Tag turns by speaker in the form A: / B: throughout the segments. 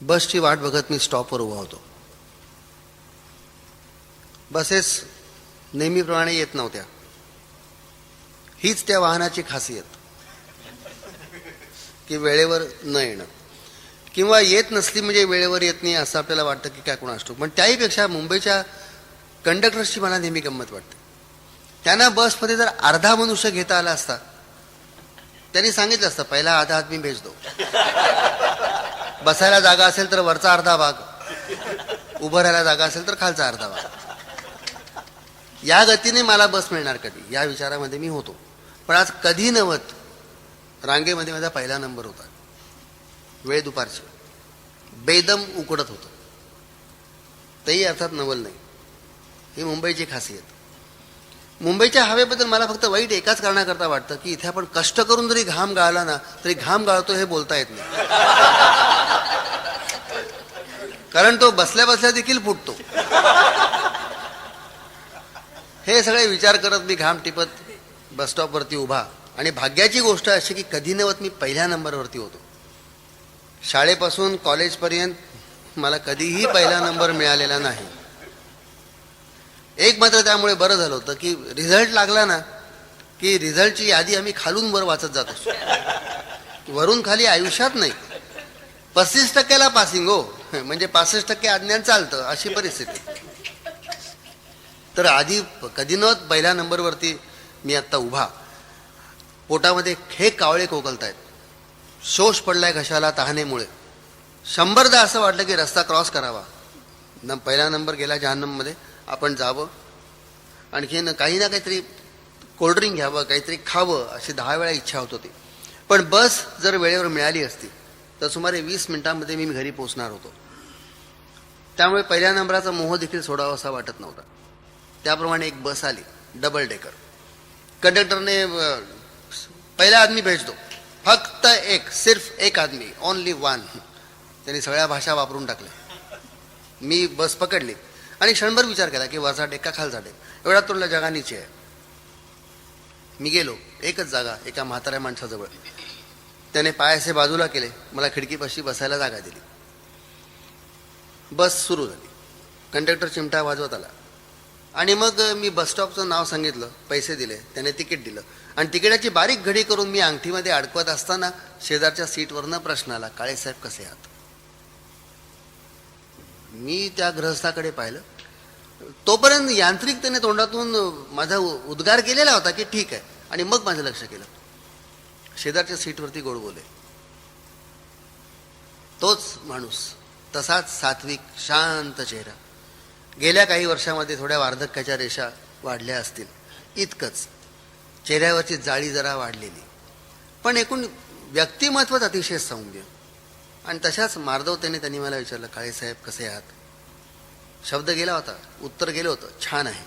A: बसची वाट बघत मी स्टॉपवर उभा होतो. बसेस नेहमीप्रमाणे येत नव्हत्या. हीच त्या वाहनाची खासियत. की वेळेवर न येणं. किंवा येत नसली म्हणजे वेळेवर येत नाही असं आपल्याला वाटतं की काय कोणास असतो पण त्याहीपेक्षा मुंबईच्या कंडक्टर्सची मला नेहमी गंमत वाटते. त्यांना बसमध्ये जर अर्धा मनुष्य घेता आला असता त्यांनी सांगितलं असतं पहिला आधा आदमी भेज दो बसायला जागा असेल तर वरचा अर्धा भाग उभं राहायला जागा असेल तर खालचा अर्धा भाग. या गतीने मला बस मिळणार कधी? या विचारामध्ये मी होतो. पण आज कधी नवत रांगेमध्ये माझा पहिला नंबर होता. वेळ दुपारची. बेदम उकडत होतं. तेही अर्थात नवल नाही. ही मुंबईची खासियत. मुंबईच्या हवेबद्दल मला फक्त वाईट एकाच कारणाकरता वाटतं की इथे आपण कष्ट करून जरी घाम गाळला ना तरी घाम गाळतो हे बोलता येत नाही. कारण तो बसल्या बसल्या देखील फुटतो. हे सगळे विचार करत मी घाम टिपत बसस्टॉपवरती उभा. आणि भाग्याची गोष्ट अशी की कधी नवत मी पहिल्या नंबरवरती होतो. शाळेपासून कॉलेजपर्यंत मला कधीही पहिला नंबर मिळालेला नाही. एक मात्र त्यामुळे बरं झालं होतं की रिझल्ट लागला ना की रिझल्टची यादी आम्ही खालून वर वाचत जात असतो. वरून खाली आयुष्यात नाही. पस्तीस टक्क्याला पासिंग हो. म्हणजे पासष्ट टक्के अज्ञान चालतं अशी परिस्थिती. तर आधी कधी नव्हत पहिल्या नंबरवरती मी आत्ता उभा. पोटामध्ये हे कावळे कोकलतायत. शोष पडलाय घशाला तहानेमुळे. शंभरदा असं वाटलं की रस्ता क्रॉस करावा. न पहिला नंबर गेला जहानममध्ये आपण जावं. आणखीन काही ना काहीतरी कोल्ड्रिंक घ्यावं काहीतरी खावं अशी दहा वेळा इच्छा होत होती. पण बस जर वेळेवर मिळाली असती तर सुमारे वीस मिनिटांमध्ये मी घरी पोहोचणार होतो. त्यामुळे पहिल्या नंबराचा मोह देखील सोडावा असा वाटत नव्हता. त्याप्रमाणे एक बस आली डबल डेकर कंडक्टरने पहिला आदमी भेज दो फक्त एक सिर्फ एक आदमी ओनली वन त्यांनी सगळ्या भाषा वापरून टाकल्या. मी बस पकडली आणि क्षणभर विचार केला की वरचा डेक का खालचा डेक एवढा तुला जगानीची आहे. मी गेलो एकच जागा एका म्हाताऱ्या माणसाजवळ. त्याने पाय असे बाजूला केले. मला खिडकीपाशी बसायला जागा दिली. बस सुरू झाली. कंडक्टर चिमटा वाजवत आला. आणि मग मी बसस्टॉपचं नाव सांगितलं. पैसे दिले. त्याने तिकीट दिलं. आणि तिकिटाची बारीक घडी करून मी अंगठीमध्ये अडकवत असताना शेजारच्या सीटवरनं प्रश्न आला काळेसाहेब कसे आहात? मी त्या ग्रहस्थाकडे पाहिलं. तोपर्यंत यांत्रिकतेने तोंडातून माझा उ- उद्गार केलेला होता की ठीक आहे. आणि मग माझं लक्ष केलं. शेजारच्या सीटवरती गोड बोले तोच माणूस तसाच सात्विक शांत चेहरा. गेल्या काही वर्षामध्ये थोड्या वार्धक्याच्या रेषा वाढल्या असतील. इतकंच. चेहऱ्यावरची जाळी जरा वाढलेली. पण एकूण व्यक्तिमत्वच अतिशय सौम्य. आणि तशाच मार्दवतेने त्यांनी मला विचारलं काळेसाहेब कसे आहात? शब्द गेला होता. उत्तर गेलं होतं. छान आहे.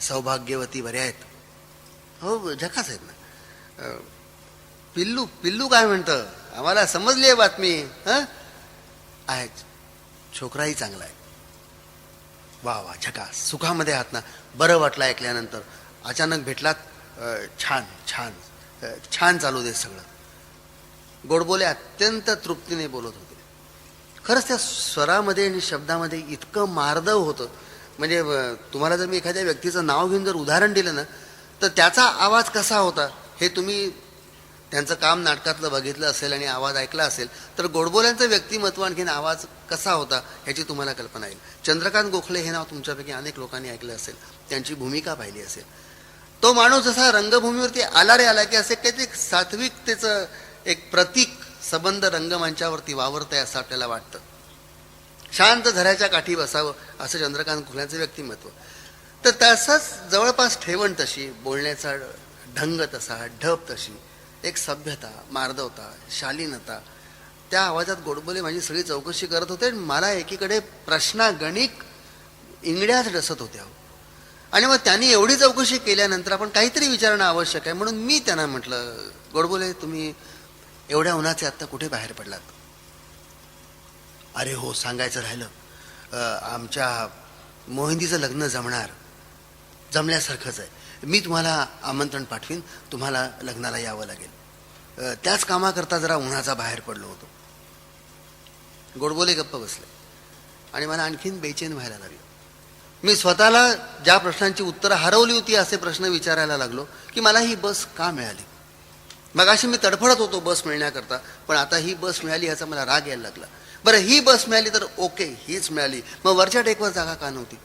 A: सौभाग्यवती बऱ्या आहेत. हो झकास आहेत ना. पिल्लू पिल्लू काय म्हणतं? आम्हाला समजली आहे बातमी आहे छोकराही चांगला आहे. वा वा झका सुखामध्ये आहात ना. बरं वाटलं ऐकल्यानंतर. अचानक भेटलात छान छान छान चालू दे सगळं. गोडबोले अत्यंत तृप्तीने बोलत होते. खरंच त्या स्वरामध्ये आणि शब्दामध्ये इतकं मार्दव होतं. म्हणजे तुम्हाला जर मी एखाद्या व्यक्तीचं नाव घेऊन जर उदाहरण दिलं ना तर त्याचा आवाज कसा होता? हे तुम्ही त्यांचं काम नाटकातलं बघितलं असेल आणि आवाज ऐकला असेल तर गोडबोल्यांचं व्यक्तिमत्व आणखीन आवाज कसा होता ह्याची तुम्हाला कल्पना येईल. चंद्रकांत गोखले हे नाव तुमच्यापैकी अनेक लोकांनी ऐकलं असेल त्यांची भूमिका पाहिली असेल. तो माणूस जसा रंगभूमीवरती आला रे आला की असे काहीतरी सात्विकतेचं एक प्रतीक सबंध रंगमंचावरती वावरत आहे असं आपल्याला वाटतं. शांत झऱ्याच्या काठी बसावं असं चंद्रकांत गोखल्यांचं व्यक्तिमत्व. तर तसंच जवळपास ठेवण तशी बोलण्याचा ढंग तसा ढब तशी एक सभ्यता मार्दवता शालीनता. त्या आवाजात गोडबोले माझी सगळी चौकशी करत होते मला एकीकडे प्रश्नागणिक इंगड्याच डसत होत्या आणि मग त्यांनी एवढी चौकशी केल्यानंतर आपण काहीतरी विचारणं आवश्यक आहे म्हणून मी त्यांना म्हटलं गोडबोले तुम्ही एवढ्या उन्हाचे आत्ता कुठे बाहेर पडलात? अरे हो सांगायचं राहिलं. आमच्या मोहिंदीचं लग्न जमणार. जमल्यासारखंच आहे. मी तुम्हाला आमंत्रण पाठवीन तुम्हाला लग्नाला यावं लागेल. त्याच कामाकरता जरा उन्हाचा बाहेर पडलो होतो. गोडबोले गप्प बसले. आणि मला आणखीन बेचैन व्हायला लागले. मी स्वतःला ज्या प्रश्नांची उत्तरं हरवली होती असे प्रश्न विचारायला लागलो की मला ही बस का मिळाली? मग अशी मी तडफडत होतो बस मिळण्याकरता पण आता ही बस मिळाली ह्याचा मला राग यायला लागला. बरं ही बस मिळाली तर ओके हीच मिळाली. मग वरच्या टेकवर जागा का नव्हती?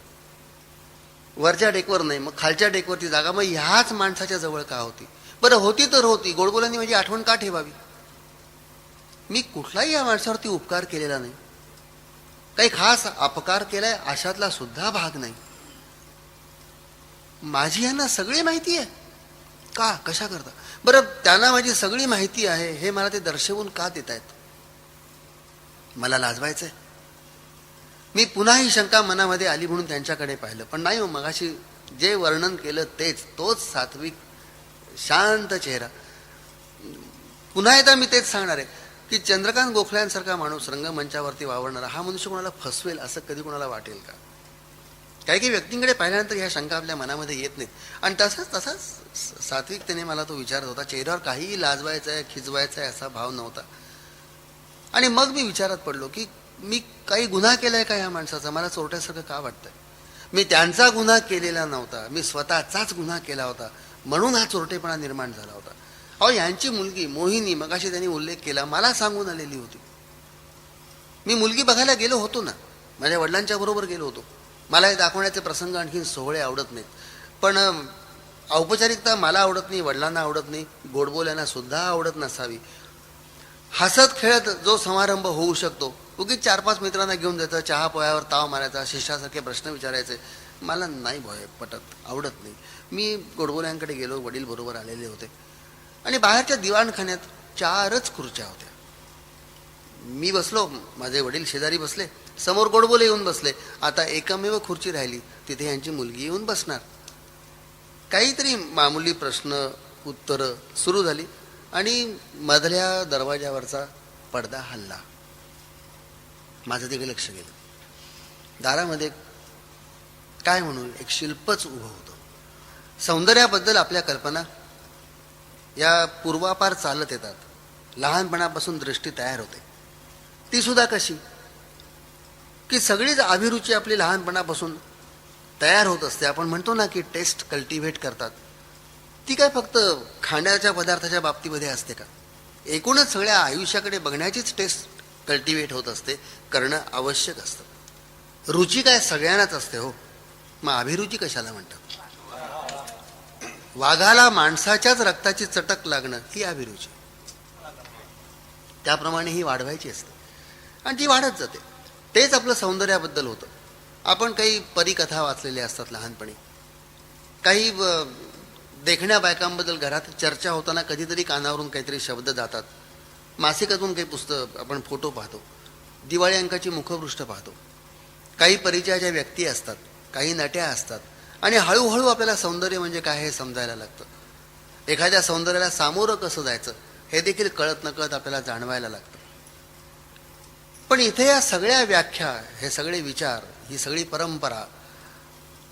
A: वरच्या डेकवर नाही मग खालच्या डेकवरती जागा मग ह्याच माणसाच्या जवळ का होती? बरं होती तर होती. गोडबोलांनी माझी आठवण का ठेवावी? मी कुठलाही या माणसावरती उपकार केलेला नाही. काही खास अपकार केलाय अशातला सुद्धा भाग नाही. माझी यांना सगळी माहिती आहे. का? कशा करता? बरं त्यांना माझी सगळी माहिती आहे. हे मला ते दर्शवून का देत आहेत मला लाजवायचंय. मी पुन्हा ही शंका मनामध्ये आली म्हणून त्यांच्याकडे पाहिलं. पण नाही हो मगाशी जे वर्णन केलं तेच तोच सात्विक शांत चेहरा. पुन्हा एकदा मी तेच सांगणार आहे की चंद्रकांत गोखल्यांसारखा माणूस रंगमंचावरती वावरणारा हा मनुष्य कोणाला फसवेल असं कधी कोणाला वाटेल का? काही काही व्यक्तींकडे पाहिल्यानंतर ह्या शंका आपल्या मनामध्ये येत नाहीत. आणि तसाच तसाच सात्विकतेने मला तो विचारत होता चेहऱ्यावर काहीही लाजवायचा आहे खिजवायचा आहे असा भाव नव्हता. आणि मग मी विचारात पडलो की मी काही गुन्हा केलाय का या माणसाचा? मला चोरट्यासारखं का वाटतंय? मी त्यांचा गुन्हा केलेला नव्हता. मी स्वतःचाच गुन्हा केला होता. म्हणून हा चोरटेपणा निर्माण झाला होता. अहो यांची मुलगी मोहिनी मगाशी त्यांनी उल्लेख केला मला सांगून आलेली होती. मी मुलगी बघायला गेलो होतो ना. माझ्या वडिलांच्या बरोबर गेलो होतो. मला हे दाखवण्याचे प्रसंग आणखीन सोहळे आवडत नाहीत. पण औपचारिकता मला आवडत नाही वडिलांना आवडत नाही गोडबोल्यांना सुद्धा आवडत नसावी. हसत खेळत जो समारंभ होऊ शकतो उगीच चार पाच मित्रांना घेऊन जायचं चहा पोह्यावर ताव मारायचा शिष्यासारखे प्रश्न विचारायचे. मला नाही भय पटत आवडत नाही. मी गोडबोल्यांकडे गेलो वडील बरोबर आलेले होते. आणि बाहेरच्या दिवाणखान्यात चारच खुर्च्या होत्या. मी बसलो माझे वडील शेजारी बसले समोर गोडबोले येऊन बसले. आता एकमेव खुर्ची राहिली तिथे यांची मुलगी येऊन बसणार. काहीतरी मामूली प्रश्न उत्तरं सुरू झाली आणि मधल्या दरवाजावरचा पडदा हल्ला. माझं तिकडे लक्ष गेलं. दारामध्ये काय म्हणून एक शिल्पच उभं होतं. सौंदर्याबद्दल आपल्या कल्पना या पूर्वापार चालत येतात. लहानपणापासून दृष्टी तयार होते. ती सुद्धा कशी? की सगळीच अभिरुची आपली लहानपणापासून तयार होत असते. आपण म्हणतो ना की टेस्ट कल्टिव्हेट करतात. ती काय फक्त खाण्याच्या पदार्थाच्या बाबतीमध्ये असते का? एकूणच सगळ्या आयुष्याकडे बघण्याचीच टेस्ट कल्टिव्हेट होत असते करणं आवश्यक असतं. रुची काय सगळ्यांनाच असते हो. मग अभिरुची कशाला म्हणतात? वाघाला माणसाच्याच रक्ताची चटक लागणं ही अभिरुची. त्याप्रमाणे ही वाढवायची असते. आणि ती वाढत जाते. तेच आपलं सौंदर्याबद्दल होतं. आपण काही परिकथा वाचलेल्या असतात लहानपणी. काही देखण्या बायकांबद्दल घरात चर्चा होताना कधीतरी कानावरून काहीतरी शब्द जातात. मासिकातून काही पुस्तक आपण फोटो पाहतो. दिवाळी अंकाची मुखपृष्ठ पाहतो. काही परिचयाच्या व्यक्ती असतात काही नट्या असतात आणि हळूहळू आपल्याला सौंदर्य म्हणजे काय हे समजायला लागतं. एखाद्या सौंदर्याला सामोरं कसं जायचं हे देखील कळत नकळत आपल्याला जाणवायला लागतं. पण इथे या सगळ्या व्याख्या हे सगळे विचार ही सगळी परंपरा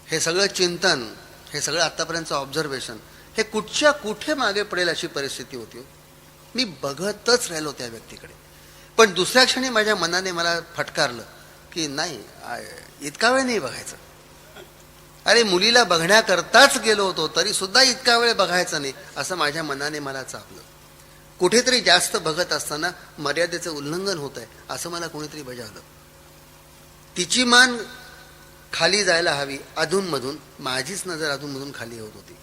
A: हे सगळं चिंतन हे सगळं आत्तापर्यंतचं ऑब्झर्वेशन हे कुठच्या कुठे मागे पडेल अशी परिस्थिती होती हो? मी बघतच राहिलो त्या व्यक्तीकडे. पण दुसऱ्या क्षणी माझ्या मनाने मला फटकारलं की नाही इतका वेळ नाही बघायचं. अरे मुलीला बघण्याकरताच गेलो होतो तरी सुद्धा इतका वेळ बघायचा नाही असं माझ्या मनाने मला चापलं. कुठेतरी जास्त बघत असताना मर्यादेचं उल्लंघन होत आहे असं मला कोणीतरी बजावलं. तिची मान खाली जायला हवी अधूनमधून माझीच नजर अधूनमधून खाली होत होती.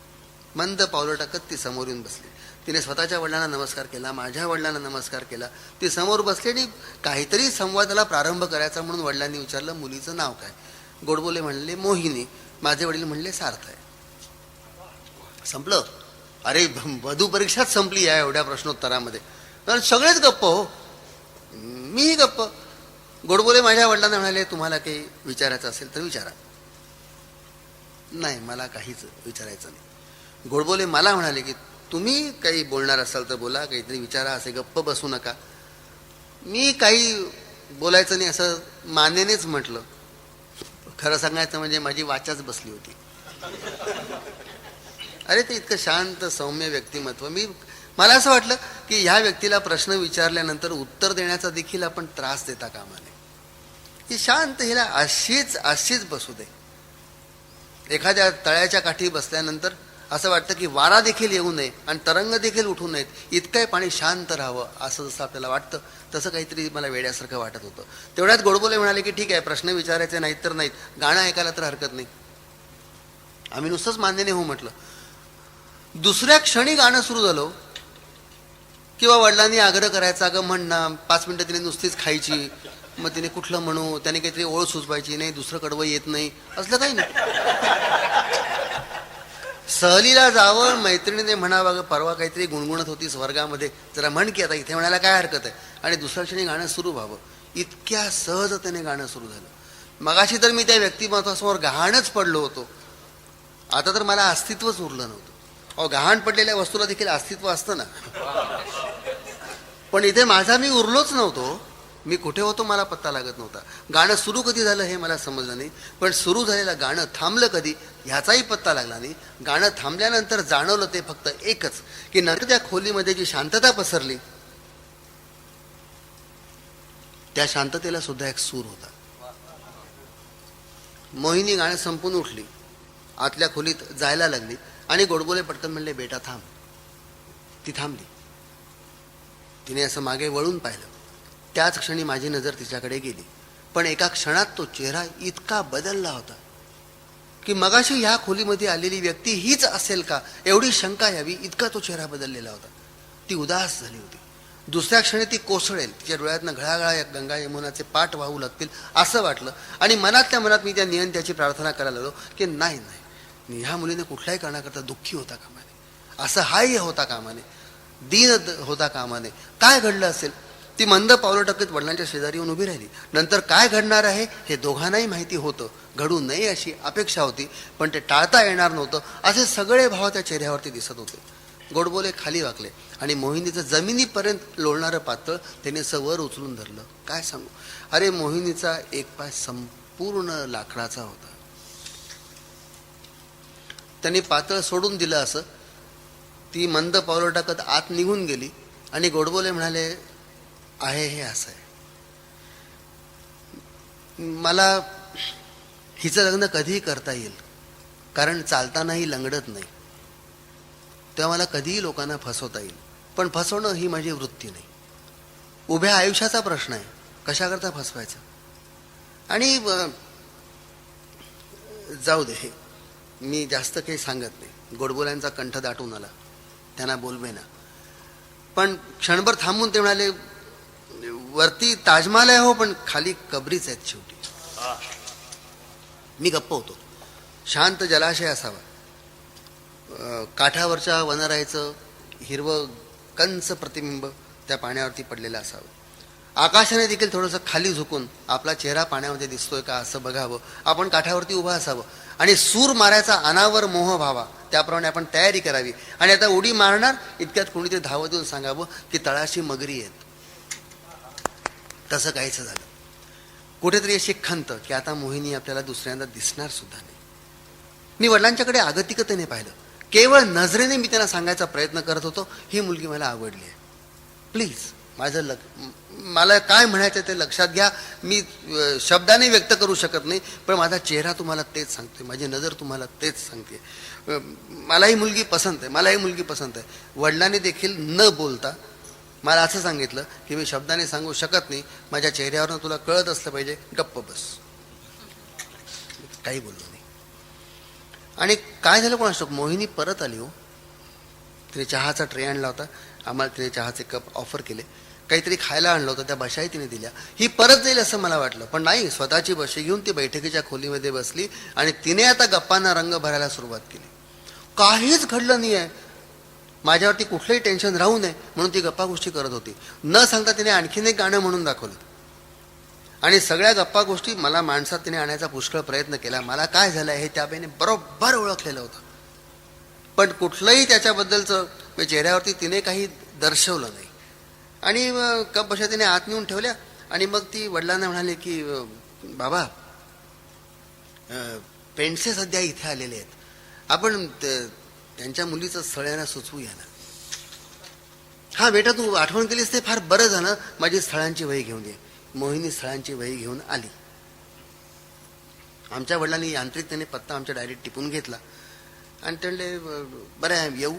A: मंद पावलं टाकत ती समोर येऊन बसली. तिने स्वतःच्या वडिलांना नमस्कार केला माझ्या वडिलांना नमस्कार केला. ती समोर बसलेली आणि काहीतरी संवादाला प्रारंभ करायचा म्हणून वडिलांनी विचारलं मुलीचं नाव काय? गोडबोले म्हणले मोहिनी. माझे वडील म्हणले सार्थ आहे. संपलं. अरे वधू परीक्षाच संपली या एवढ्या प्रश्नोत्तरामध्ये. कारण सगळेच गप्प हो. मीही गप्प. गोडबोले माझ्या वडिलांना म्हणाले तुम्हाला काही विचारायचं असेल तर विचारा. नाही मला काहीच विचारायचं नाही. गोडबोले मला म्हणाले की तुम्ही काही बोलणार असाल तर बोला काहीतरी विचारा असे गप्प बसू नका. मी काही बोलायचं नाही असं मानेनेच म्हटलं. खरं सांगायचं म्हणजे माझी वाचाच बसली होती. अरे ते इतकं शांत सौम्य व्यक्तिमत्व. मी मला असं वाटलं की ह्या व्यक्तीला प्रश्न विचारल्यानंतर उत्तर देण्याचा देखील आपण त्रास देता कामा नये ही शांत हिला अशीच अशीच बसू दे. एखाद्या तळ्याच्या काठी बसल्यानंतर असं वाटतं की वारा देखील येऊ नये आणि तरंग देखील उठू नयेत. इतकंही पाणी शांत राहावं असं जसं आपल्याला वाटतं तसं काहीतरी मला वेड्यासारखं वाटत होतं. तेवढ्यात गोडबोले म्हणाले की ठीक आहे प्रश्न विचारायचे नाहीत तर नाहीत. गाणं ऐकायला तर हरकत नाही. आम्ही नुसतंच मान्य नाही हो म्हटलं. दुसऱ्या क्षणी गाणं सुरू झालं. किंवा वडिलांनी आग्रह करायचा अगं म्हणणं पाच मिनटं तिने नुसतीच खायची. मग तिने कुठलं म्हणू त्याने काहीतरी ओळ सुचवायची नाही दुसरं कडवं येत नाही. असलं काही नाही. सहलीला जावं मैत्रिणीने म्हणावं परवा काहीतरी गुणगुणत होती स्वर्गामध्ये जरा म्हण की आता इथे म्हणायला काय हरकत आहे? आणि दुसऱ्या क्षणी गाणं सुरू व्हावं. इतक्या सहजतेने गाणं सुरू झालं. मगाशी तर मी त्या व्यक्तिमत्वासमोर गहाणच पडलो होतो. आता तर मला अस्तित्वच उरलं नव्हतं. अहो गहाण पडलेल्या वस्तूला देखील अस्तित्व असतं ना. पण इथे माझा मी उरलोच नव्हतो. मी कुठे होतो मला पत्ता लागत नव्हता. गाणं सुरू कधी झालं हे मला समजलं नाही. पण सुरू झालेलं गाणं थांबलं कधी ह्याचाही पत्ता लागला नाही. गाणं थांबल्यानंतर जाणवलं ते फक्त एकच की नंतर त्या खोलीमध्ये जी शांतता पसरली त्या शांततेला सुद्धा एक सूर होता. मोहिनी गाणं संपून उठली. आतल्या खोलीत जायला लागली आणि गोडबोले पटकन म्हणले बेटा थांब. ती थांबली. तिने असं मागे वळून पाहिलं. त्याच क्षणी माझी नजर तिच्याकडे गेली. पण एका क्षणात तो चेहरा इतका बदलला होता की मगाशी ह्या खोलीमध्ये आलेली व्यक्ती हीच असेल का? एवढी शंका यावी इतका तो चेहरा बदललेला होता. ती उदास झाली होती. दुसऱ्या क्षणी ती कोसळेल तिच्या डोळ्यातनं घळाघळा या गंगा यमुनाचे पाठ वाहू लागतील असं वाटलं. आणि मनातल्या मनात मी त्या नियंत्याची प्रार्थना करायला लागलो की नाही नाही. ह्या मुलीने कुठल्याही कारणाकरता दुःखी होता कामा नये असं हाय होता कामा नये दीन द- होता कामा नये काय घडलं असेल? ती मंद पावलं टाकत वडिलांच्या शेजारी येऊन उभी राहिली. नंतर काय घडणार आहे हे दोघांनाही माहिती होतं. घडू नये अशी अपेक्षा होती पण ते टाळता येणार नव्हतं. असे सगळे भाव त्या चेहऱ्यावरती दिसत होते. गोडबोले खाली वाकले आणि मोहिनीचं जमिनीपर्यंत लोळणारं पातळ त्याने सवर वर उचलून धरलं. काय सांगू? अरे मोहिनीचा एक पाय संपूर्ण लाकडाचा होता. त्यांनी पातळ सोडून दिलं असं. ती मंद पावलं टाकत आत निघून गेली आणि गोडबोले म्हणाले आहे हे असं आहे. मला हिचं लग्न कधीही करता येईल कारण चालतानाही लंगडत नाही. तेव्हा मला कधीही लोकांना फसवता येईल पण फसवणं ही माझी वृत्ती नाही. उभ्या आयुष्याचा प्रश्न आहे कशाकरता फसवायचं? आणि जाऊ दे मी जास्त काही सांगत नाही. गोडबोल्यांचा कंठ दाटून आला. त्यांना बोलवे ना पण क्षणभर थांबून ते म्हणाले वरती ताजमहाल आहे हो पण खाली कबरीच आहेत शेवटी. मी गप्प होतो. शांत जलाशय असावा. काठावरच्या वनराईचं हिरवं कंच प्रतिबिंब त्या पाण्यावरती पडलेलं असावं. आकाशाने देखील थोडंसं खाली झुकून आपला चेहरा पाण्यामध्ये दिसतोय का असं बघावं. आपण काठावरती उभं असावं. आणि सूर मारायचा अनावर मोह व्हावा. त्याप्रमाणे आपण तयारी करावी. आणि आता उडी मारणार इतक्यात कोणीतरी धावत येऊन सांगावं की तळाशी मगरी आहेत. तसं काहीच झालं. कुठेतरी अशी खंत की आता मोहिनी आपल्याला दुसऱ्यांदा दिसणार सुद्धा नाही. मी वडिलांच्याकडे आगतिकतेने पाहिलं. केवळ नजरेने मी त्यांना सांगायचा प्रयत्न करत होतो ही मुलगी मला आवडली आहे. प्लीज माझं लक मला काय म्हणायचं ते लक्षात घ्या. मी शब्दाने व्यक्त करू शकत नाही पण माझा चेहरा तुम्हाला तेच सांगते माझी नजर तुम्हाला तेच सांगते. मला ही मुलगी पसंत आहे मला ही मुलगी पसंत आहे. वडिलांनी देखील न बोलता मला असं सांगितलं की मी शब्दाने सांगू शकत नाही. माझ्या चेहऱ्यावरनं तुला कळत असलं पाहिजे. गप्प बस. काही बोललो नाही. आणि काय झालं कोणास मोहिनी परत आली हो. तिने चहाचा ट्रे आणला होता. आम्हाला तिने चहाचे कप ऑफर केले. काहीतरी खायला आणलं होतं. त्या बशाही तिने दिल्या. ही परत जाईल असं मला वाटलं. पण नाही स्वतःची बशी घेऊन ती बैठकीच्या खोलीमध्ये बसली आणि तिने आता गप्पांना रंग भरायला सुरुवात केली. काहीच घडलं नाही आहे माझ्यावरती कुठलंही टेन्शन राहू नये म्हणून ती गप्पा गोष्टी करत होती. न सांगता तिने आणखीन एक गाणं म्हणून दाखवलं. आणि सगळ्या गप्पा गोष्टी मला माणसात तिने आणायचा पुष्कळ प्रयत्न केला. मला काय झालं हे त्या बाईने बरोबर ओळखलेलं होतं. पण कुठलंही त्याच्याबद्दलचं म्हणजे चेहऱ्यावरती तिने काही दर्शवलं नाही. आणि कप बशा तिने आत नेऊन ठेवल्या. आणि मग ती वडिलांना म्हणाले की बाबा पेंडसे सध्या इथे आलेले आहेत. आपण त्यांच्या मुलीचं सळ्यांना सुचवू सुचवूया ना. हा बेटा तू आठवण केलीस ते? फार बरं झालं. माझी स्थळांची वही घेऊन ये. मोहिनी स्थळांची वही घेऊन आली. आमच्या वडिलांनी यांत्रिकतेने पत्ता आमच्या डायरेक्ट टिपून घेतला. आणि ते बरं आहे येऊ.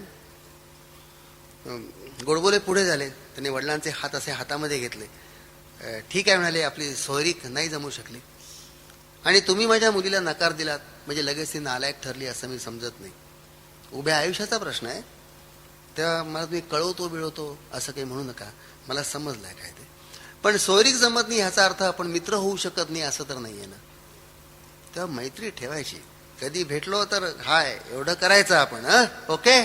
A: गोडबोले पुढे झाले. त्यांनी वडिलांचे हात असे हातामध्ये घेतले. ठीक आहे म्हणाले आपली सोयरीक नाही जमू शकली. आणि तुम्ही माझ्या मुलीला नकार दिलात. म्हणजे लगेच ती नालायक ठरली असं मी समजत नाही. उभ्या आयुष्याचा प्रश्न आहे. तेव्हा मला तुम्ही कळवतो बिळवतो असं काही म्हणू नका. मला समजलंय काय ते. पण सोयरीक जमत नाही ह्याचा अर्थ आपण मित्र होऊ शकत नाही असं तर नाही आहे ना. तेव्हा मैत्री ठेवायची. कधी भेटलो तर हाय एवढं करायचं आपण ओके?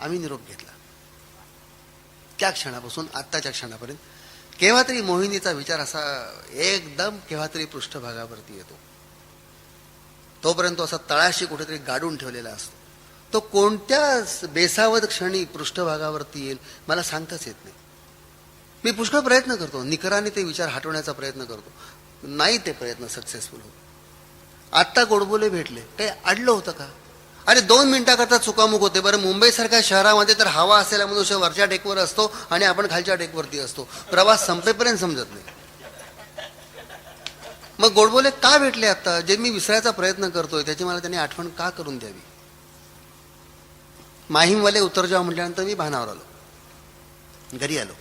A: आम्ही निरोप घेतला. त्या क्षणापासून आत्ताच्या क्षणापर्यंत. केव्हा तरी मोहिनीचा विचार असा एकदम केव्हा तरी पृष्ठभागावरती येतो. तोपर्यंत तो असा तळाशी कुठेतरी गाडून ठेवलेला असतो. तो कोणत्या स- बेसावध क्षणी पृष्ठभागावरती येईल मला सांगताच येत नाही. मी पुष्कळ प्रयत्न करतो निकराने ते विचार हटवण्याचा प्रयत्न करतो. नाही ते प्रयत्न सक्सेसफुल होत. आत्ता गोडबोले भेटले काही अडलं होतं का? अरे दोन मिनिटाकरता चुकामुक होते. बरं मुंबईसारख्या शहरामध्ये तर हवा असलेला मनुष्य वरच्या टेकवर असतो आणि आपण खालच्या डेकवरती असतो. प्रवास संपेपर्यंत समजत नाही. मग गोडबोले का भेटले आता? जे मी विसरायचा प्रयत्न करतोय त्याची मला त्यांनी आठवण का करून द्यावी? माहीमवाले उत्तर जेव्हा म्हटल्यानंतर मी भानावर आलो. घरी आलो.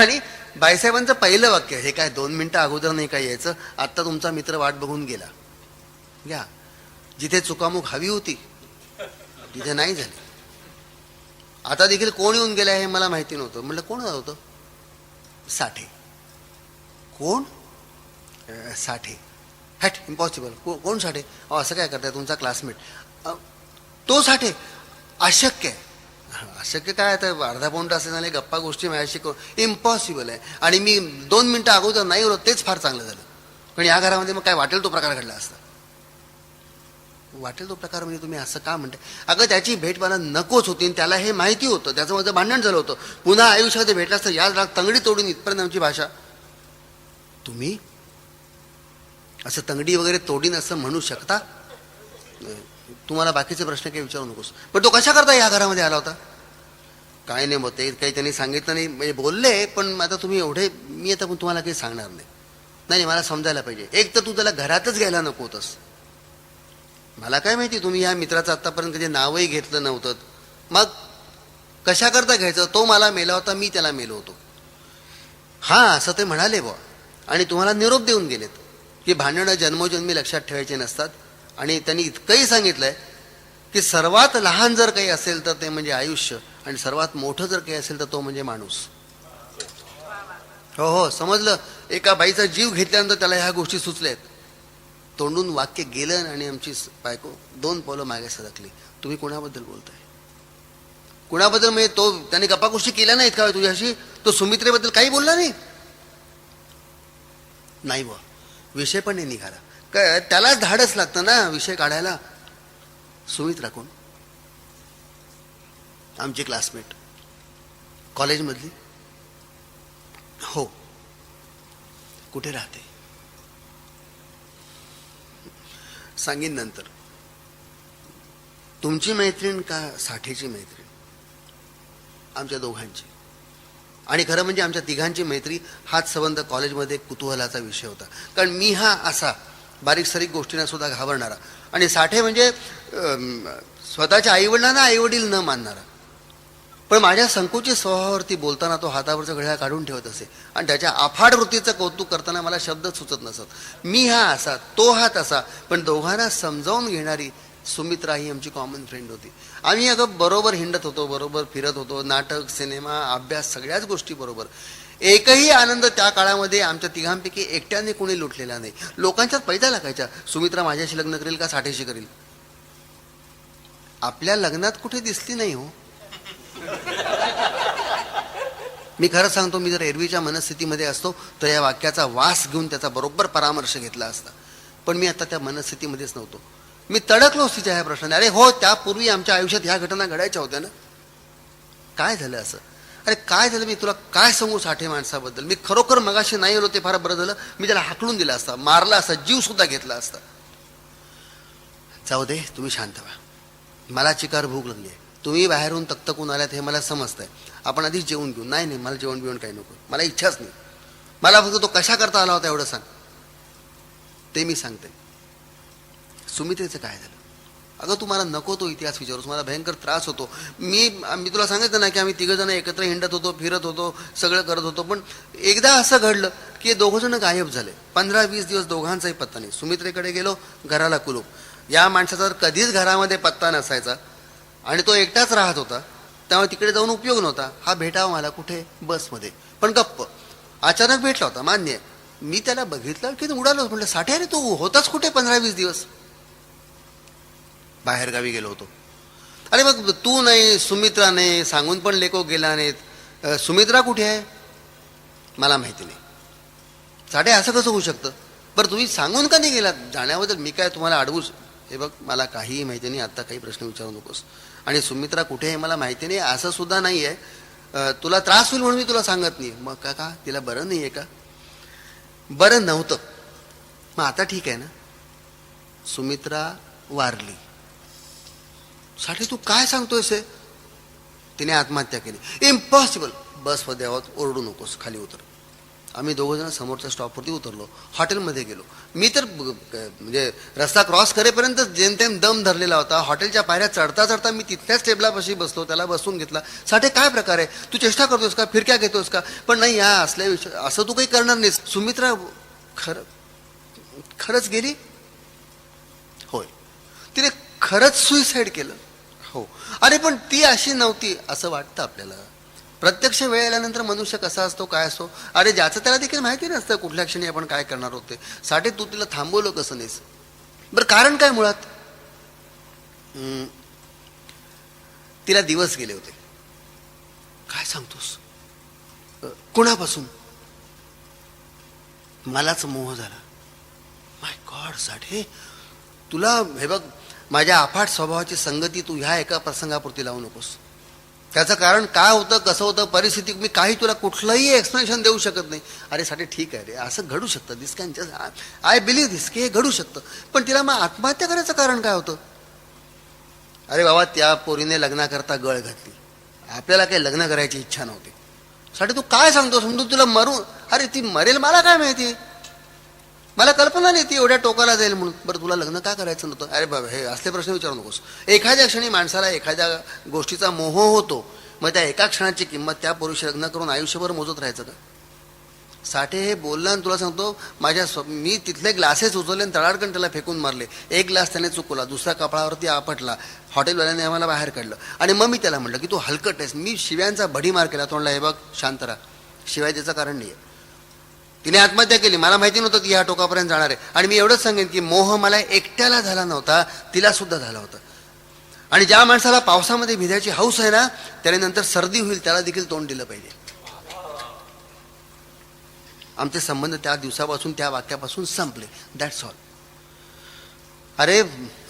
A: आणि बाईसाहेबांचं पहिलं वाक्य हे काय दोन मिनटं अगोदर नाही काय यायचं? आत्ता तुमचा मित्र वाट बघून गेला. घ्या. जिथे चुकामुख हवी होती तिथे नाही झाली. आता देखील कोण येऊन गेला हे मला माहिती नव्हतं. म्हटलं कोण होतं? साठे. कोण? साठे. हॅट इम्पॉसिबल को कोण साठे? अहो असं काय करताय तुमचा क्लासमेट तो साठे अशक्य आहे. अशक्य काय? आता अर्धा पाऊण तास झाले गप्पा गोष्टी माझ्याशी इम्पॉसिबल आहे. आणि मी दोन मिनटं अगोदर नाही होतो तेच फार चांगलं झालं. पण या घरामध्ये मग काय वाटेल तो प्रकार घडला असता? वाटेल तो प्रकार म्हणजे तुम्ही असं का म्हणताय? अगं त्याची भेट मला नकोच होती आणि त्याला हे माहिती होतं. त्याचं माझं भांडण झालं होतं. पुन्हा आयुष्यामध्ये भेटला असतं याच राग तंगडी तोडून इथपर्यंत आमची भाषा. तुम्ही असं तंगडी वगैरे तोडीन असं म्हणू शकता? तुम्हाला बाकीचे प्रश्न काही विचारू नकोस. पण तो कशा करता या घरामध्ये आला होता? काय नाही मग ते काही त्यांनी सांगितलं नाही. म्हणजे बोलले पण आता तुम्ही एवढे मी आता पण तुम्हाला काही सांगणार नाही नाही मला समजायला पाहिजे. एक तर तू त्याला घरातच घ्यायला नको होतस. मला काय माहिती तुम्ही या मित्राचं आत्तापर्यंत कधी नावही घेतलं नव्हतं. मग कशा करता घ्यायचं? तो मला मेला होता मी त्याला मेलो होतो. हां असं ते म्हणाले बुवा. आणि तुम्हाला निरोप देऊन गेलेत. की भांडणं जन्मोजन्मी लक्षात ठेवायचे नसतात. आणि त्यांनी इतकंही सांगितलंय की सर्वात लहान जर काही असेल तर ते म्हणजे आयुष्य आणि सर्वात मोठं जर काही असेल तर तो म्हणजे माणूस. हो हो समजलं? एका बाईचा जीव घेतल्यानंतर त्याला ह्या गोष्टी सुचल्यात. तोंडून वाक्य गेलं आणि आमची बायको दोन पावलं मागे सरकली. तुम्ही कोणाबद्दल बोलताय? कुणाबद्दल म्हणजे तो त्याने गप्पागोष्टी केल्या नाहीत का तुझ्याशी? तो सुमित्रेबद्दल काही बोलला नाही? नाही व विषय पण नाही निघाला. काय त्यालाच धाडच लागतं ना विषय काढायला? सुमित राखून. आमची क्लासमेट कॉलेजमधली. हो. कुठे राहते? सांगीन नंतर. तुमची मैत्रीण का साठेची मैत्रीण? आमच्या दोघांची. आणि खरं म्हणजे आमच्या तिघांची मैत्री हाच संबंध कॉलेजमध्ये कुतूहलाचा विषय होता. कारण मी हा असा बारीक सारीक गोष्टींना सुद्धा घाबरणारा. आणि साठे म्हणजे स्वतःच्या आईवडिलांना आईवडील न मानणारा. पण माझ्या संकुचित स्वभावावरती बोलताना तो हातावरचा घड्याळ काढून ठेवत असे. आणि त्याच्या अफाट वृत्तीचं कौतुक करताना मला शब्द सुचत नसत. मी हा असा तो हा तसा पण दोघांना समजावून घेणारी सुमित्रा ही आमची कॉमन फ्रेंड होती. आम्ही अगं बरोबर हिंडत होतो बरोबर फिरत होतो नाटक सिनेमा अभ्यास सगळ्याच गोष्टी बरोबर. एकही आनंद त्या काळामध्ये आमच्या तिघांपैकी एकट्याने कोणी लुटलेला नाही. लोकांच्यात पैदा लागायच्या. सुमित्रा माझ्याशी लग्न करेल का? साठेशी करेल. आपल्या लग्नात कुठे दिसली नाही हो. मी खरं सांगतो मी जर एरवीच्या मनस्थितीमध्ये असतो तर या वाक्याचा वास घेऊन त्याचा बरोबर परामर्श घेतला असता. पण मी आता त्या मनस्थितीमध्येच नव्हतो. मी तडकलोच तिच्या ह्या प्रश्नाने. अरे हो त्यापूर्वी आमच्या आयुष्यात ह्या घटना घडायच्या होत्या ना. काय झालं असं? अरे काय झालं? मी तुला काय सांगू साठे माणसाबद्दल? मी खरोखर मगाशी नाही आलो ते फार बरं झालं. मी त्याला हाकलून दिला असता मारला असता जीव सुद्धा घेतला असता. जाऊ दे तुम्ही शांत व्हा. मला चिकार भूक लागली आहे. तुम्ही बाहेरून तक्तकून आल्यात हे मला समजतंय. आपण आधीच जेवून घेऊ. नाही नाही मला जेवण बिवण काही नको. मला इच्छाच नाही. मला फक्त तो कशा करता आला होता एवढं सांग. ते मी सांगते सुमित्रेचं काय झालं? अगं तू मला नको तो इतिहास विचारूस मला भयंकर त्रास होतो. मी मी तुला सांगितलं ना की आम्ही तिघंजण एकत्र हिंडत होतो फिरत होतो सगळं करत होतो पण एकदा असं घडलं की दोघंजणं गायब झाले. पंधरा वीस दिवस दोघांचाही पत्ता नाही. सुमित्रेकडे गेलो घराला कुलूप या माणसाचा तर कधीच घरामध्ये पत्ता नसायचा. आणि तो एकटाच राहत होता. त्यामुळे तिकडे जाऊन उपयोग नव्हता. हा भेटावा मला कुठे? बसमध्ये. पण गप्प. अचानक भेटला होता. मान्य मी त्याला बघितलं की उडालो. म्हटलं साठे अरे तू होताच कुठे पंधरा वीस दिवस? बाहेरगावी गेलो होतो. अरे मग तू नाही सुमित्रा नाही सांगून पण लेको गेला नाहीत. सुमित्रा कुठे आहे? मला माहिती नाही. साठे असं कसं होऊ शकतं? बरं तुम्ही सांगून का नाही गेलात? जाण्याबद्दल मी काय तुम्हाला अडवूच हे बघ मला काहीही माहिती नाही आत्ता काही प्रश्न विचारू नकोस. आणि सुमित्रा कुठे आहे मला माहिती नाही असं सुद्धा नाही आहे तुला त्रास होईल म्हणून मी तुला सांगत नाही. मग का का? तिला बरं नाही आहे का? बरं नव्हतं. मग आता ठीक आहे ना? सुमित्रा वारली. साठी तू काय सांगतोयस हे? तिने आत्महत्या केली. इम्पॉसिबल बसमध्ये आहोत ओरडू नकोस खाली उतर. आम्ही दोघंजण समोरच्या स्टॉपवरती उतरलो. हॉटेलमध्ये गेलो. मी तर म्हणजे रस्ता क्रॉस करेपर्यंत जेमतेम दम धरलेला होता. हॉटेलच्या पायऱ्या चढता चढता मी तिथल्याच टेबलापाशी बसलो. त्याला बसून घेतला. साठे काय प्रकार आहे? तू चेष्टा करतोस का? फिरक्या घेतोस का? पण नाही या असल्या विषय असं तू काही करणार नाहीस. सुमित्रा खरं खरंच गेली? होय. तिने खरंच सुईसाईड केलं. हो. अरे पण ती अशी नव्हती असं वाटतं आपल्याला. प्रत्यक्ष वेळ आल्यानंतर मनुष्य कसा असतो काय असतो? अरे ज्याचं त्याला देखील माहिती नसतं कुठल्या क्षणी आपण काय करणार होते. साठी तू तिला थांबवलं कसं नाहीस? बरं कारण काय मुळात? तिला दिवस गेले होते. काय सांगतोस? कुणापासून? मलाच मोह झाला. My God Sathe. तुला हे बघ माझ्या अफाट स्वभावाची संगती तू ह्या एका प्रसंगापुरती लावू नकोस. त्याचं कारण काय होतं कसं होतं परिस्थिती मी काही तुला कुठलंही एक्सप्लेनेशन देऊ शकत नाही. अरे साठी ठीक आहे रे असं घडू शकतं. दिसक्यांच्या आय बिलीव्ह दिस की हे घडू शकतं. पण तिला मग आत्महत्या करायचं कारण काय होतं? अरे बाबा त्या पोरीने लग्नाकरता गळ घातली. आपल्याला काही लग्न करायची इच्छा नव्हती. साठी तू काय सांगतो समजून तुला मरून अरे ती मरेल मला काय माहिती? मला कल्पना नाही ती एवढ्या टोकाला जाईल म्हणून. बरं तुला लग्न का करायचं नव्हतं? अरे बाबा हे असले प्रश्न विचारू नकोस. एखाद्या क्षणी माणसाला एखाद्या गोष्टीचा मोह होतो मग त्या एका क्षणाची किंमत त्या पुरुष लग्न करून आयुष्यभर मोजत राहायचं का? साठे हे बोललं आणि तुला सांगतो माझ्या स्व मी तिथले ग्लासेस उचलले आणि तळाडकन त्याला फेकून मारले. एक ग्लास त्याने चुकवला दुसऱ्या कपाळावरती आपटला. हॉटेलवाल्याने आम्हाला बाहेर काढलं. आणि मग मी त्याला म्हटलं की तू हलकट आहेस. मी शिव्यांचा भडीमार केला. तोंडला हे बघ शांत राहा. शिवाय त्याचं कारण नाही आहे तिने आत्महत्या केली. मला माहिती नव्हतं की ह्या टोकापर्यंत जाणार आहे. आणि मी एवढंच सांगेन की मोह मला एकट्याला झाला नव्हता तिला सुद्धा झाला होता. आणि ज्या माणसाला पावसामध्ये भिजायची हौस आहे ना त्याने नंतर सर्दी होईल त्याला देखील तोंड दिलं पाहिजे. आमचे संबंध त्या दिवसापासून त्या वाक्यापासून संपले. दॅट्स ऑल अरे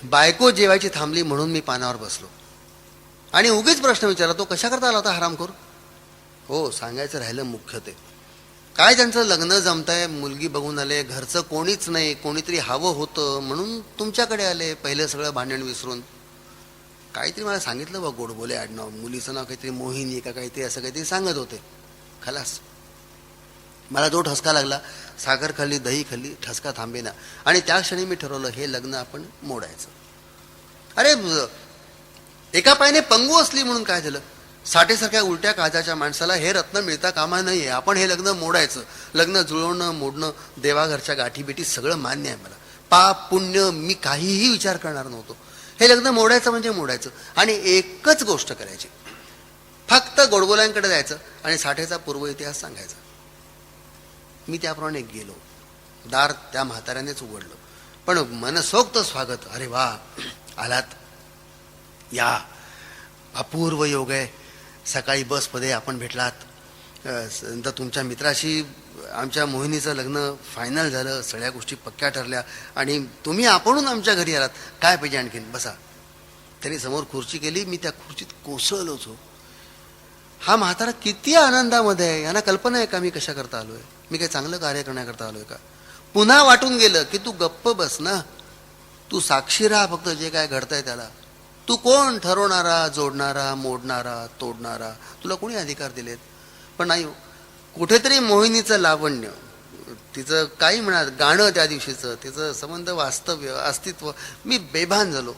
A: बायको जेवायची थांबली म्हणून मी पानावर बसलो. आणि उगीच प्रश्न विचारला तो कशा करता आला होता हरामखोर? हो सांगायचं राहिलं मुख्य ते काय त्यांचं लग्न जमतंय? मुलगी बघून आले घरचं कोणीच नाही कोणीतरी हवं होतं म्हणून तुमच्याकडे आले पहिलं सगळं भांडण विसरून. काहीतरी मला सांगितलं बा गोडबोले आडनाव मुलीचं नाव काहीतरी मोहिनी का काहीतरी असं काहीतरी सांगत होते. खलास. मला जो ठसका लागला साखर खाल्ली दही खाल्ली ठसका थांबेना. आणि त्या क्षणी मी ठरवलं हे लग्न आपण मोडायचं. अरे एका पायाने पंगू असली म्हणून काय झालं? साठेसारख्या उलट्या काजाच्या माणसाला हे रत्न मिळता कामा नाहीये आपण हे लग्न मोडायचं. लग्न जुळवणं मोडणं देवाघरच्या गाठीबिटी सगळं मान्य आहे मला. पाप पुण्य मी काहीही विचार करणार नव्हतो. हे लग्न मोडायचं म्हणजे मोडायचं आणि एकच गोष्ट करायची. फक्त गोडबोल्यांकडे जायचं आणि साठेचा पूर्व इतिहास सांगायचा. मी त्याप्रमाणे गेलो. दार त्या म्हाताऱ्यानेच उघडलं. पण मनसोक्त स्वागत. अरे वा आलात. या. अपूर्व योग आहे. सकाळी बसमध्ये आपण भेटलात. तर नंतर तुमच्या मित्राशी आमच्या मोहिनीचं लग्न फायनल झालं सगळ्या गोष्टी पक्क्या ठरल्या आणि तुम्ही आपणून आमच्या घरी आलात. काय पाहिजे आणखीन? बसा. त्यांनी समोर खुर्ची केली मी त्या खुर्चीत कोसळलोच हो हा म्हातारा किती आनंदामध्ये आहे. यांना कल्पना आहे का मी कशा करता आलो आहे मी काही चांगलं कार्य करण्याकरता आलो आहे का? पुन्हा वाटून गेलं की तू गप्प बस ना. तू साक्षी राहा फक्त जे काय घडतंय त्याला. तू कोण ठरवणारा जोडणारा मोडणारा तोडणारा? तुला कोणी अधिकार दिलेत? पण नाही कुठेतरी मोहिनीचं लावण्य तिचं काही म्हणा गाणं त्या दिवशीचं तिचं संबंध वास्तव्य अस्तित्व मी बेभान झालो.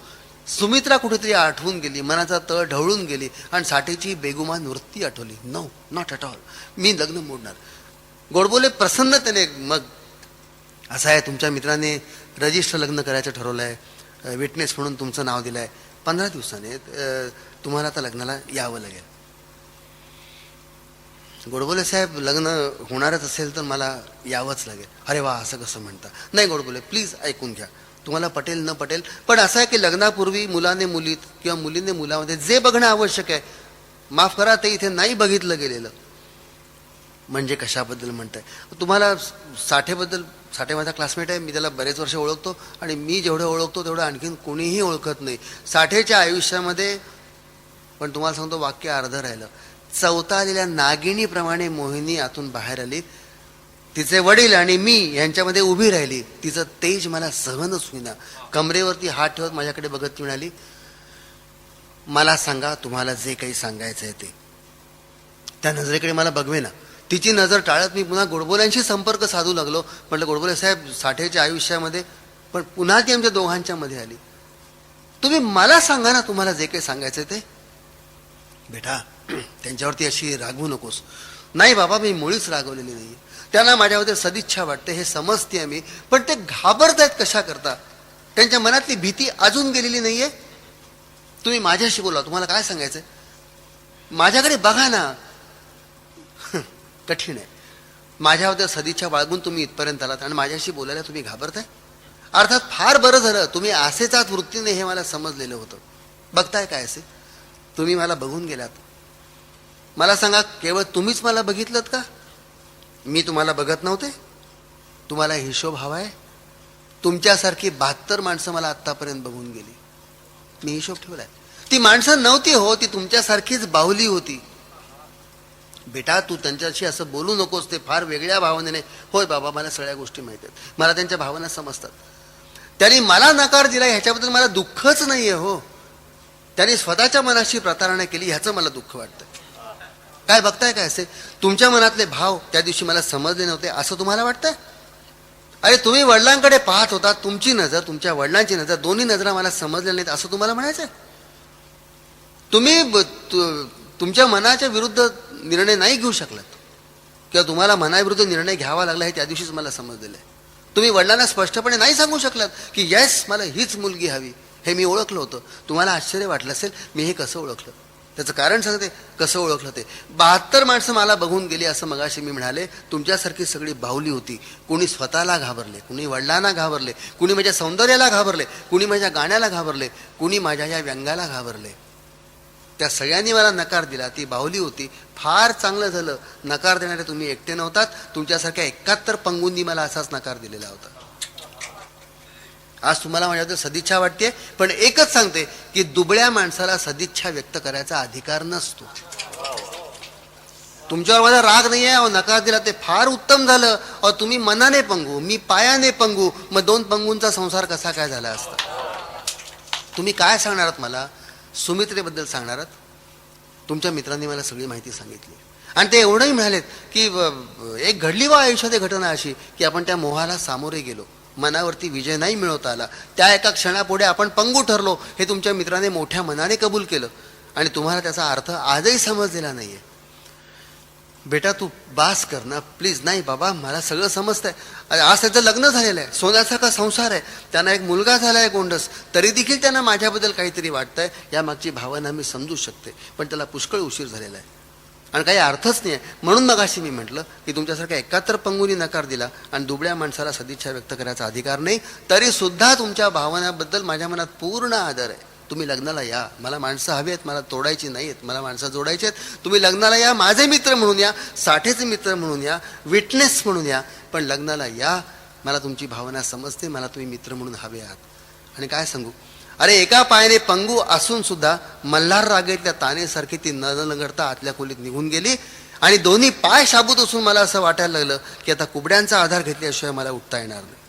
A: सुमित्रा कुठेतरी आठवून गेली मनाचा तळ ढवळून गेली आणि साठेची बेगुमान वृत्ती आठवली. नो नॉट ॲट ऑल मी लग्न मोडणार. गोडबोले प्रसन्न त्याने मग असं आहे तुमच्या मित्राने रजिस्टर लग्न करायचं ठरवलं आहे विटनेस म्हणून तुमचं नाव दिलं आहे पंधरा दिवसाने तुम्हाला आता लग्नाला यावं लागेल. गोडबोले साहेब लग्न होणारच असेल तर मला यावंच लागेल. अरे वा असं कसं म्हणता? नाही गोडबोले प्लीज ऐकून घ्या. तुम्हाला पटेल न पटेल पण असं आहे की लग्नापूर्वी मुलाने मुलीत किंवा मुलीने मुलामध्ये जे बघणं आवश्यक आहे माफ करा ते इथे नाही बघितलं गेलेलं. म्हणजे कशाबद्दल म्हणताय? तुम्हाला साठेबद्दल साठे माझा क्लासमेट आहे मी त्याला बरेच वर्ष ओळखतो आणि मी जेवढं ओळखतो तेवढं आणखीन कोणीही ओळखत नाही. साठेच्या आयुष्यामध्ये पण तुम्हाला सांगतो वाक्य अर्धं राहिलं. चौथा आलेल्या नागिणीप्रमाणे मोहिनी आतून बाहेर आली. तिचे वडील आणि मी यांच्यामध्ये उभी राहिली. तिचं तेज मला सहनच होईना. कमरेवरती हात ठेवत माझ्याकडे बघत ती म्हणाली मला सांगा तुम्हाला जे काही सांगायचं आहे ते. त्या नजरेकडे मला बघवे ना तिची नजर टाळत मी पुन्हा गोडबोल्यांशी संपर्क साधू लागलो. म्हटलं गोडबोले साहेब साठेच्या आयुष्यामध्ये पण पुन्हा ती आमच्या दोघांच्या मध्ये आली. तुम्ही मला सांगा ना तुम्हाला जे काही सांगायचं ते. बेटा त्यांच्यावरती अशी रागवू नकोस. नाही बाबा मी मुळीच रागवलेली नाही. त्यांना माझ्यामध्ये सदिच्छा वाटते हे समजते मी पण ते घाबरत आहेत कशा करता त्यांच्या मनातली भीती अजून गेलेली नाहीये? तुम्ही माझ्याशी बोला तुम्हाला काय सांगायचं माझ्याकडे बघा ना कठीण आहे. माझ्याबद्दल सदिच्छा बाळगून तुम्ही इथपर्यंत आलात आणि माझ्याशी बोलायला तुम्ही घाबरताय? अर्थात फार बरं झालं तुम्ही असेचाच वृत्तीने हे मला समजलेलं होतं. बघताय काय असे तुम्ही मला बघून गेलात. मला सांगा केवळ तुम्हीच मला बघितलं का? मी तुम्हाला बघत नव्हते? तुम्हाला हिशोब हवा आहे तुमच्यासारखी बहात्तर माणसं मला आत्तापर्यंत बघून गेली. मी हिशोब ठेवलाय. ती माणसं नव्हती हो ती तुमच्यासारखीच बाहुली होती. बेटा तू त्यांच्याशी असं बोलू नकोस ते फार वेगळ्या भावनेने होय बाबा मला सगळ्या गोष्टी माहीत आहेत. मला त्यांच्या भावना समजतात. त्यांनी मला नकार दिला ह्याच्याबद्दल मला दुःखच नाहीये हो. त्यांनी स्वतःच्या मनाशी प्रतारणा केली ह्याचं मला दुःख वाटतं. काय बघताय काय असे? तुमच्या मनातले भाव त्या दिवशी मला समजले नव्हते असं तुम्हाला वाटतंय? अरे तुम्ही वडिलांकडे पाहत होता तुमची नजर तुमच्या वडिलांची नजर दोन्ही नजरा मला समजल्या नाहीत असं तुम्हाला म्हणायचंय? तुम्ही तुमच्या मनाच्या विरुद्ध निर्णय नाही घेऊ शकलात. किंवा तुम्हाला मनाविरुद्ध निर्णय घ्यावा लागला हे त्या दिवशीच मला समजलेलं आहे. तुम्ही वडिलांना स्पष्टपणे नाही सांगू शकलात की येस मला हीच मुलगी हवी. हे मी ओळखलं होतं. तुम्हाला आश्चर्य वाटलं असेल मी हे कसं ओळखलं? त्याचं कारण सांगते कसं ओळखलं ते? बहात्तर माणसं मला बघून गेली असं मगाशी मी म्हणाले तुमच्यासारखी सगळी बाहुली होती. कुणी स्वतःला घाबरले कुणी वडिलांना घाबरले कुणी माझ्या सौंदर्याला घाबरले कुणी माझ्या गाण्याला घाबरले कुणी माझ्या या व्यंगाला घाबरले. त्या सगळ्यांनी मला नकार दिला. ती बाहुली होती. फार चांगलं झालं. नकार देणारे तुम्ही एकटे नव्हतात. तुमच्यासारख्या एकाहत्तर पंगूंनी मला असाच नकार दिलेला होता. आज तुम्हाला माझ्याबद्दल सदिच्छा वाटते पण एकच सांगते की दुबळ्या माणसाला सदिच्छा व्यक्त करायचा अधिकार नसतो. तुमच्यावर माझा राग नाही आहे अहो नकार दिला ते फार उत्तम झालं. अहो तुम्ही मनाने पंगू मी पायाने पंगू. मग दोन पंगूंचा संसार कसा काय झाला असता? तुम्ही काय सांगणार आहात मला? सुमित्रेबद्दल सांगणार आहात? तुमच्या मित्रांनी मला सगळी माहिती सांगितली. आणि ते एवढंही म्हणालेत की एक घडली वा आयुष्यात एक घटना अशी की आपण त्या मोहाला सामोरे गेलो. मनावरती विजय नाही मिळवता आला. त्या एका क्षणापुढे आपण पंगू ठरलो. हे तुमच्या मित्राने मोठ्या मनाने कबूल केलं. आणि तुम्हाला त्याचा अर्थ आजही समजलेला नाही आहे बेटा तू बास कर ना. प्लीज नाही बाबा मला सगळं समजतंय. आज त्याचं लग्न झालेलं आहे. सोन्यासारखा संसार आहे? त्यांना एक मुलगा झाला आहे गोंडस. तरी देखील त्यांना माझ्याबद्दल काहीतरी वाटतंय. या मागची भावना मी समजू शकते. पण त्याला पुष्कळ उशीर झालेला आहे. आणि काही अर्थच नाही आहे म्हणून मगाशी मी म्हटलं की तुमच्यासारख्या एकाहत्तर पंगुनी नकार दिला आणि दुबळ्या माणसाला सदिच्छा व्यक्त करायचा अधिकार नाही तरी सुद्धा तुमच्या भावनाबद्दल माझ्या मनात पूर्ण आदर आहे. तुम्ही लग्नाला या. मला माणसं हवी आहेत मला तोडायची नाही आहेत मला माणसं जोडायची आहेत. तुम्ही लग्नाला या माझे मित्र म्हणून या साठेचे मित्र म्हणून या विटनेस म्हणून या. पण लग्नाला या मला तुमची भावना समजते मला तुम्ही मित्र म्हणून हवे आहात. आणि काय सांगू? अरे एका पायाने पंगू असून सुद्धा मल्हार रागेतल्या तानेसारखी ती न लगडता आतल्या खोलीत निघून गेली. आणि दोन्ही पाय शाबूत असून मला असं वाटायला लागलं की आता कुबड्यांचा आधार घेतल्याशिवाय मला उठता येणार नाही.